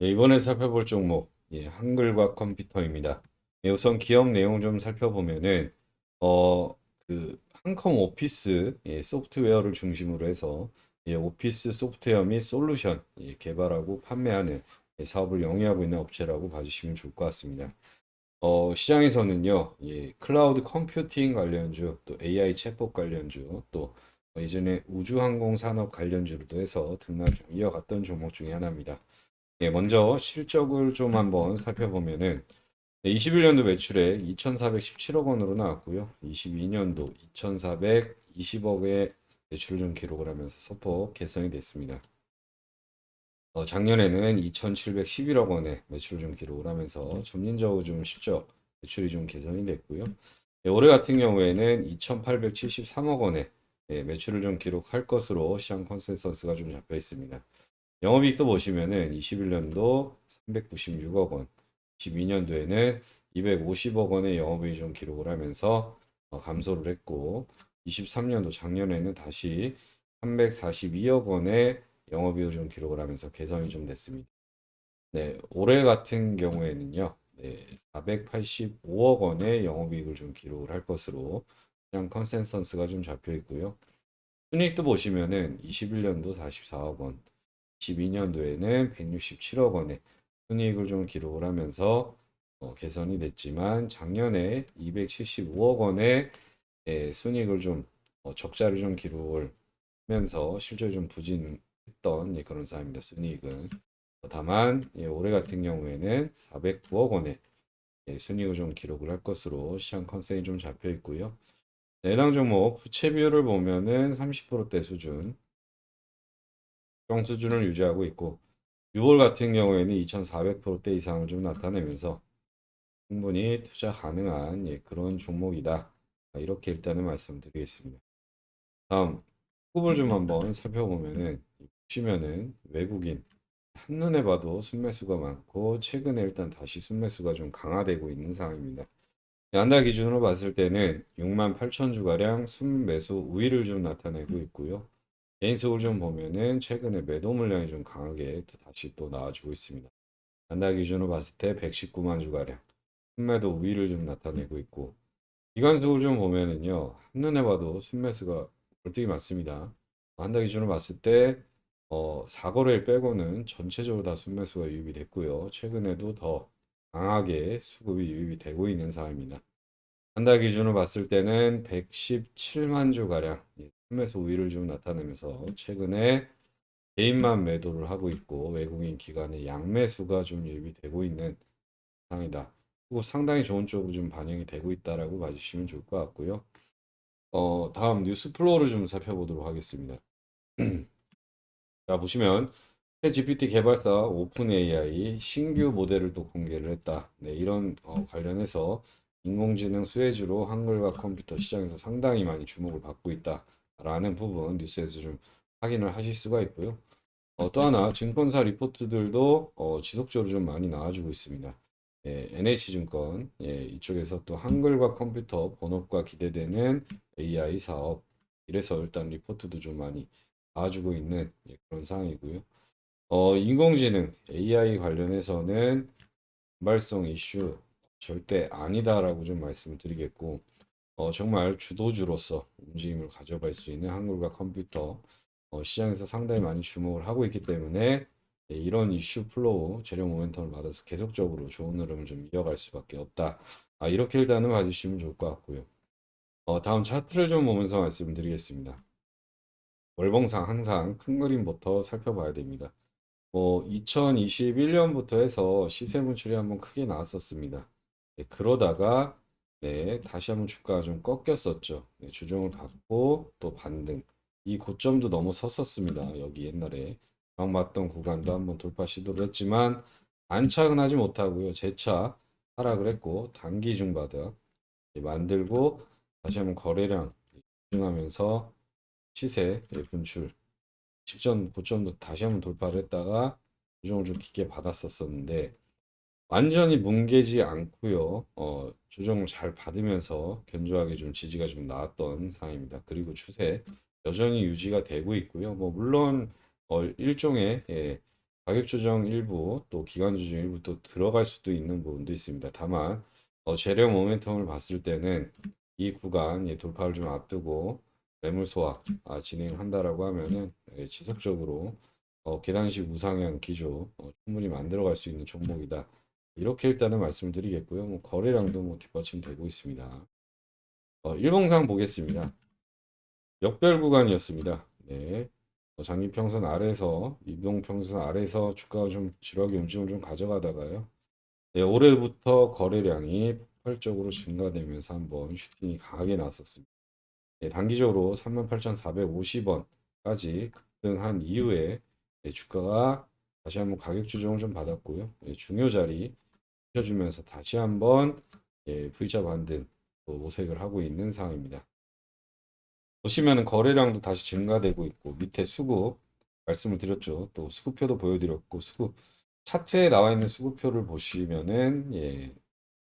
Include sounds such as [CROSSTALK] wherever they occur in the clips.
네, 이번에 살펴볼 종목, 예, 한글과 컴퓨터입니다. 예, 우선 기업 내용 좀 살펴보면은, 어, 그, 한컴 오피스, 예, 소프트웨어를 중심으로 해서, 예, 오피스 소프트웨어 및 솔루션, 예, 개발하고 판매하는 예, 사업을 영위하고 있는 업체라고 봐주시면 좋을 것 같습니다. 어, 시장에서는요, 예, 클라우드 컴퓨팅 관련주, 또 AI 챗봇 관련주, 또 어, 이전에 우주항공 산업 관련주로도 해서 등락을 좀 이어갔던 종목 중에 하나입니다. 예, 먼저 실적을 좀 한번 살펴보면은 21년도 매출에 2,417억 원으로 나왔고요. 22년도 2,420억의 매출을 좀 기록을 하면서 소폭 개선이 됐습니다. 어, 작년에는 2,711억 원의 매출을 좀 기록을 하면서 점진적으로 좀 실적 매출이 좀 개선이 됐고요. 예, 올해 같은 경우에는 2,873억 원의 예, 매출을 좀 기록할 것으로 시장 컨센서스가 좀 잡혀 있습니다. 영업이익도 보시면은 21년도 396억 원, 22년도에는 250억 원의 영업이익 좀 기록을 하면서 어, 감소를 했고, 23년도 작년에는 다시 342억 원의 영업이익을 좀 기록을 하면서 개선이 좀 됐습니다. 네, 올해 같은 경우에는요, 네, 485억 원의 영업이익을 좀 기록을 할 것으로 시장 컨센서스가 좀 잡혀 있고요. 순이익도 보시면은 21년도 44억 원, 22년도에는 167억 원의 순이익을 좀 기록을 하면서 어, 개선이 됐지만 작년에 275억 원의 예, 순이익을 좀 어, 적자를 좀 기록을 하면서 실적이 좀 부진했던 예, 그런 상황입니다. 순이익은 어, 다만 예, 올해 같은 경우에는 409억 원의 예, 순이익을 좀 기록을 할 것으로 시장 컨센이 좀 잡혀 있고요. 해당 종목 부채 비율을 보면은 30%대 수준 정 수준을 유지하고 있고 6월 같은 경우에는 2,400%대 이상을 좀 나타내면서 충분히 투자 가능한 예, 그런 종목이다. 아, 이렇게 일단은 말씀드리겠습니다. 다음 후보를 좀 한번 살펴보면은 보시면은 외국인 한눈에 봐도 순매수가 많고 최근에 일단 다시 순매수가 좀 강화되고 있는 상황입니다. 연달 기준으로 봤을 때는 6만 8천 주가량 순매수 우위를 좀 나타내고 있고요. 개인수를 좀 보면은 최근에 매도 물량이 좀 강하게 또 다시 또 나와주고 있습니다. 연달 기준으로 봤을 때 119만 주가량 순매도 우위를 좀 나타내고 있고 기관수를 좀 보면은요 한눈에 봐도 순매수가 볼등이 많습니다. 한달 기준으로 봤을 때 어, 4거래일 빼고는 전체적으로 다 순매수가 유입이 됐고요. 최근에도 더 강하게 수급이 유입이 되고 있는 상황입니다. 한 달 기준으로 봤을 때는 117만 주가량 예, 순매수 우위를 좀 나타내면서 최근에 개인만 매도를 하고 있고 외국인 기관의 양매수가 좀 유입이 되고 있는 상황이다. 그리고 상당히 좋은 쪽으로 좀 반영이 되고 있다라고 봐주시면 좋을 것 같고요. 어, 다음 뉴스 플로우를 좀 살펴보도록 하겠습니다. [CLEARS THROAT] 자, 보시면 GPT 개발사 오픈 AI 신규 모델을 또 공개를 했다. 네, 이런 어, 관련해서 인공지능 수혜주로 한글과 컴퓨터 시장에서 상당히 많이 주목을 받고 있다 라는 부분 뉴스에서 좀 확인을 하실 수가 있고요. 어, 또 하나 증권사 리포트들도 어, 지속적으로 좀 많이 나와주고 있습니다. 예, NH증권 예, 이쪽에서 또 한글과 컴퓨터 본업과 기대되는 AI 사업 이래서 일단 리포트도 좀 많이 나와주고 있는 예, 그런 상황이고요. 어, 인공지능 AI 관련해서는 발성 이슈 절대 아니다라고 좀 말씀드리겠고 어, 정말 주도주로서 움직임을 가져갈 수 있는 한글과 컴퓨터 어, 시장에서 상당히 많이 주목을 하고 있기 때문에 예, 이런 이슈 플로우 재료 모멘텀을 받아서 계속적으로 좋은 흐름을 좀 이어갈 수밖에 없다. 아, 이렇게 일단은 봐주시면 좋을 것 같고요. 어, 다음 차트를 좀 보면서 말씀드리겠습니다. 월봉상 항상 큰 그림부터 살펴봐야 됩니다. 뭐 2021년부터 해서 시세 분출이 한번 크게 나왔었습니다. 네, 그러다가 네, 다시 한번 주가가 좀 꺾였었죠. 네, 조정을 받고 또 반등. 이 고점도 너무 섰었습니다. 여기 옛날에 방 맞던 구간도 한번 돌파 시도를 했지만 안착은 하지 못하고요. 재차 하락을 했고 단기 중바닥 만들고 다시 한번 거래량 집중하면서 시세 분출 직전 고점도 다시 한번 돌파를 했다가 조정을 좀 깊게 받았었었는데 완전히 뭉개지 않고요. 어, 조정을 잘 받으면서 견조하게 좀 지지가 좀 나왔던 상황입니다. 그리고 추세 여전히 유지가 되고 있고요. 뭐 물론 어, 일종의 예, 가격 조정 일부 또 기간 조정 일부 또 들어갈 수도 있는 부분도 있습니다. 다만 어, 재료 모멘텀을 봤을 때는 이 구간 예, 돌파를 좀 앞두고 매물 소화 아, 진행한다라고 하면은 예, 지속적으로 어, 계단식 우상향 기조 어, 충분히 만들어갈 수 있는 종목이다. 이렇게 일단은 말씀을 드리겠고요. 뭐 거래량도 뭐 뒷받침되고 있습니다. 어, 일봉상 보겠습니다. 역별 구간이었습니다. 네. 어, 장기평선 아래서 이동평선 아래서 주가가 좀 지루하게 움직임을 좀 가져가다가요. 네, 올해부터 거래량이 폭발적으로 증가되면서 한번 슈팅이 강하게 나왔었습니다. 네, 단기적으로 38,450원까지 급등한 이후에 네, 주가가 다시 한번 가격 조정을 좀 받았고요. 네, 중요 자리 펴주면서 다시 한번 예, V자 반등 또 모색을 하고 있는 상황입니다. 보시면은 거래량도 다시 증가되고 있고 밑에 수급 말씀을 드렸죠. 또 수급표도 보여드렸고 수급 차트에 나와 있는 수급표를 보시면은 예,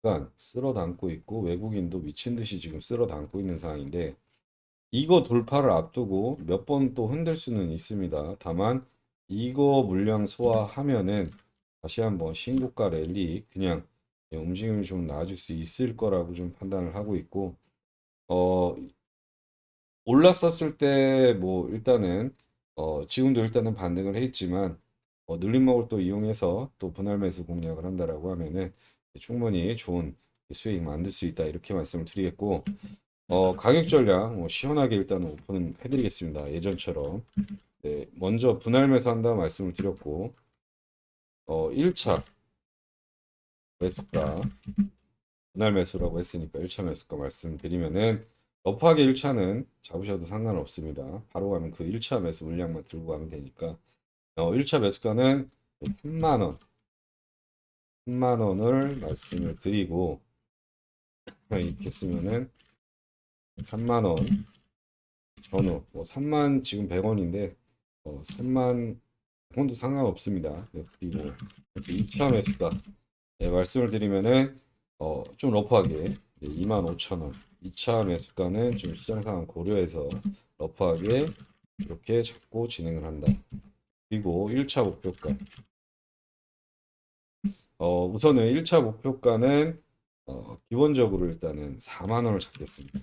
약간 쓸어 담고 있고 외국인도 미친 듯이 지금 쓸어 담고 있는 상황인데 이거 돌파를 앞두고 몇 번 또 흔들 수는 있습니다. 다만 이거 물량 소화하면은 다시 한번 신고가 랠리 그냥 예, 움직임이 좀 나아질 수 있을 거라고 좀 판단을 하고 있고 어 올랐었을 때 뭐 일단은 어 지금도 일단은 반등을 했지만 어 눌림목을 또 이용해서 또 분할 매수 공략을 한다라고 하면은 충분히 좋은 수익 만들 수 있다 이렇게 말씀을 드리겠고 어 가격 전략 뭐 시원하게 일단 오픈 해드리겠습니다. 예전처럼. 네 먼저 분할 매수 한다 말씀을 드렸고 어 1차 매수가 분할 매수라고 했으니까 1차 매수가 말씀드리면은 러프하게 1차는 잡으셔도 상관없습니다. 바로 가면 그 1차 매수 물량만 들고 가면 되니까 어, 1차 매수가는 3만 원 3만 원을 말씀을 드리고 이렇게 쓰면은 3만 원 전후 뭐 3만 지금 100원인데 어, 3만 100원도 상관없습니다. 네, 그리고 이렇게 2차 매수가 네, 말씀을 드리면은 어, 좀 러프하게 25,000원 2차 매수가는 좀 시장 상황 고려해서 러프하게 이렇게 잡고 진행을 한다. 그리고 1차 목표가 어, 우선은 1차 목표가는 어, 기본적으로 일단은 4만 원을 잡겠습니다.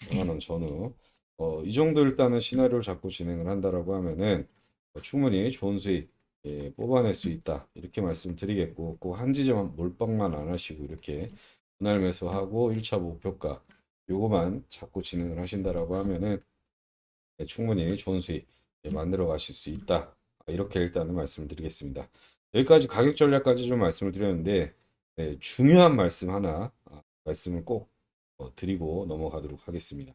4만 원 전후 어, 이 정도 일단은 시나리오를 잡고 진행을 한다라고 하면은 어, 충분히 좋은 수익 예, 뽑아낼 수 있다 이렇게 말씀드리겠고 꼭 한 지점 몰빵만 안 하시고 이렇게 분할 매수하고 1차 목표가 요거만 잡고 진행을 하신다라고 하면은 예, 충분히 좋은 수익 예, 만들어 가실 수 있다 아, 이렇게 일단은 말씀드리겠습니다. 여기까지 가격 전략까지 좀 말씀을 드렸는데 네, 중요한 말씀 하나 아, 말씀을 꼭 어, 드리고 넘어가도록 하겠습니다.